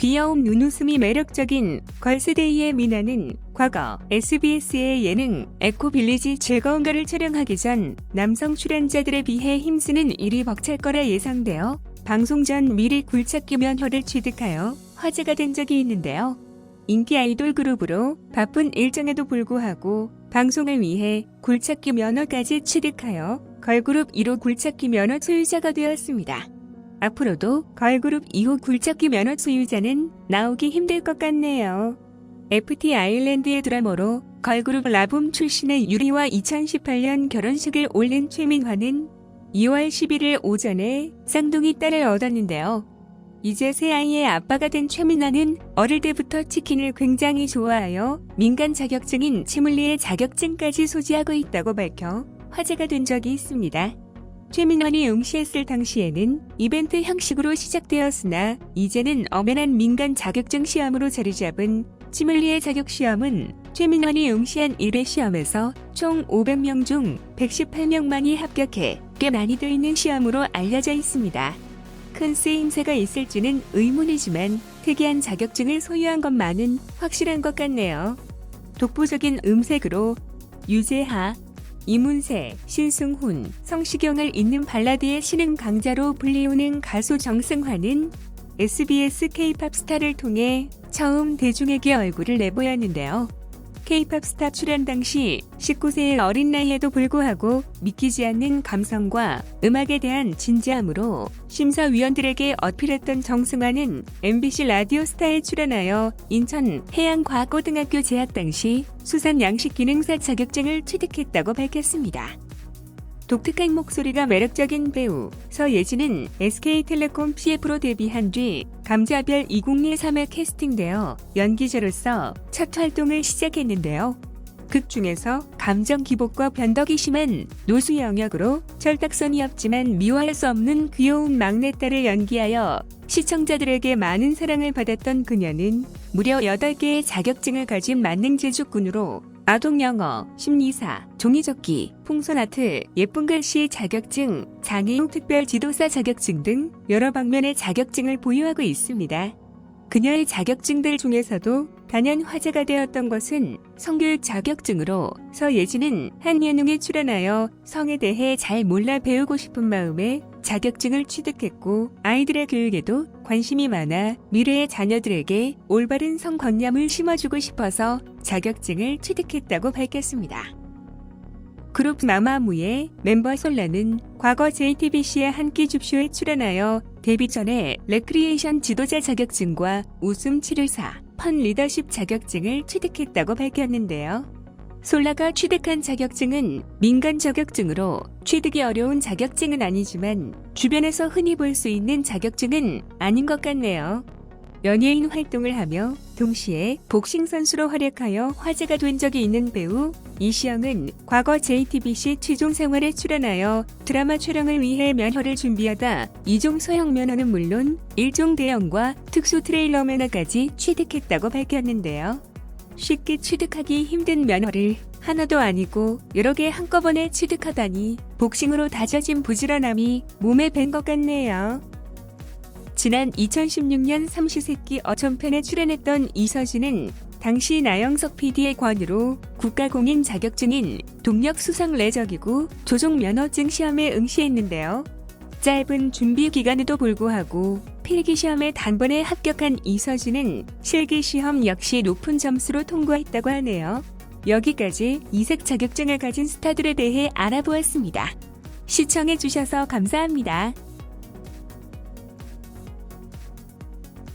귀여운 눈웃음이 매력적인 걸스데이의 미나는 과거 SBS의 예능 에코빌리지 즐거운가를 촬영하기 전 남성 출연자들에 비해 힘쓰는 일이 벅찰 거라 예상되어 방송 전 미리 굴착기 면허를 취득하여 화제가 된 적이 있는데요. 인기 아이돌 그룹으로 바쁜 일정에도 불구하고 방송을 위해 굴착기 면허까지 취득하여 걸그룹 1호 굴착기 면허 소유자가 되었습니다. 앞으로도 걸그룹 2호 굴착기 면허 소유자는 나오기 힘들 것 같네요. FT 아일랜드의 드라머로 걸그룹 라붐 출신의 유리와 2018년 결혼식을 올린 최민화는 2월 11일 오전에 쌍둥이 딸을 얻었는데요. 이제 새 아이의 아빠가 된 최민아는 어릴 때부터 치킨을 굉장히 좋아하여 민간 자격증인 치물리의 자격증까지 소지하고 있다고 밝혀 화제가 된 적이 있습니다. 최민환이 응시했을 당시에는 이벤트 형식으로 시작되었으나 이제는 엄연한 민간 자격증 시험으로 자리 잡은 치물리의 자격 시험은 최민환이 응시한 1회 시험에서 총 500명 중 118명만이 합격해 꽤 난이도 있는 시험으로 알려져 있습니다. 큰 쓰임새가 있을지는 의문이지만 특이한 자격증을 소유한 것만은 확실한 것 같네요. 독보적인 음색으로 유재하, 이문세, 신승훈, 성시경을 잇는 발라드의 신흥 강자로 불리우는 가수 정승환은 SBS K-팝 스타를 통해 처음 대중에게 얼굴을 내보였는데요. K-팝 스타 출연 당시 19세의 어린 나이에도 불구하고 믿기지 않는 감성과 음악에 대한 진지함으로 심사위원들에게 어필했던 정승환은 MBC 라디오 스타에 출연하여 인천 해양과학고등학교 재학 당시 수산 양식 기능사 자격증을 취득했다고 밝혔습니다. 독특한 목소리가 매력적인 배우 서예진은 SK텔레콤 CF로 데뷔한 뒤 감자별 20리 3회 캐스팅되어 연기자로서 첫 활동을 시작했는데요. 극 중에서 감정 기복과 변덕이 심한 노수 영역으로 철딱선이 없지만 미워할 수 없는 귀여운 막내딸을 연기하여 시청자들에게 많은 사랑을 받았던 그녀는 무려 8개의 자격증을 가진 만능 제주꾼으로 아동 영어, 심리사, 종이접기, 풍선 아트, 예쁜 글씨 자격증, 장애인 특별 지도사 자격증 등 여러 방면의 자격증을 보유하고 있습니다. 그녀의 자격증들 중에서도 단연 화제가 되었던 것은 성교육 자격증으로 서예진은 한 예능에 출연하여 성에 대해 잘 몰라 배우고 싶은 마음에 자격증을 취득했고 아이들의 교육에도 관심이 많아 미래의 자녀들에게 올바른 성관념을 심어주고 싶어서 자격증을 취득했다고 밝혔습니다. 그룹 마마무의 멤버 솔라는 과거 JTBC의 한 끼 줍쇼에 출연하여 데뷔 전에 레크리에이션 지도자 자격증과 웃음 치료사, 펀 리더십 자격증을 취득했다고 밝혔는데요. 솔라가 취득한 자격증은 민간 자격증으로 취득이 어려운 자격증은 아니지만 주변에서 흔히 볼 수 있는 자격증은 아닌 것 같네요. 연예인 활동을 하며 동시에 복싱 선수로 활약하여 화제가 된 적이 있는 배우 이시영은 과거 JTBC 최종 생활에 출연하여 드라마 촬영을 위해 면허를 준비하다 이종 소형 면허는 물론 일종 대형과 특수 트레일러 면허까지 취득했다고 밝혔는데요. 쉽게 취득하기 힘든 면허를 하나도 아니고 여러 개 한꺼번에 취득하다니 복싱으로 다져진 부지런함이 몸에 밴 것 같네요. 지난 2016년 삼시세끼 어촌편에 출연했던 이서진은 당시 나영석 PD의 권유로 국가공인 자격증인 동력 수상 레저기구 조종 면허증 시험에 응시했는데요. 짧은 준비 기간에도 불구하고 필기 시험에 단번에 합격한 이서진은 실기 시험 역시 높은 점수로 통과했다고 하네요. 여기까지 이색 자격증을 가진 스타들에 대해 알아보았습니다. 시청해주셔서 감사합니다.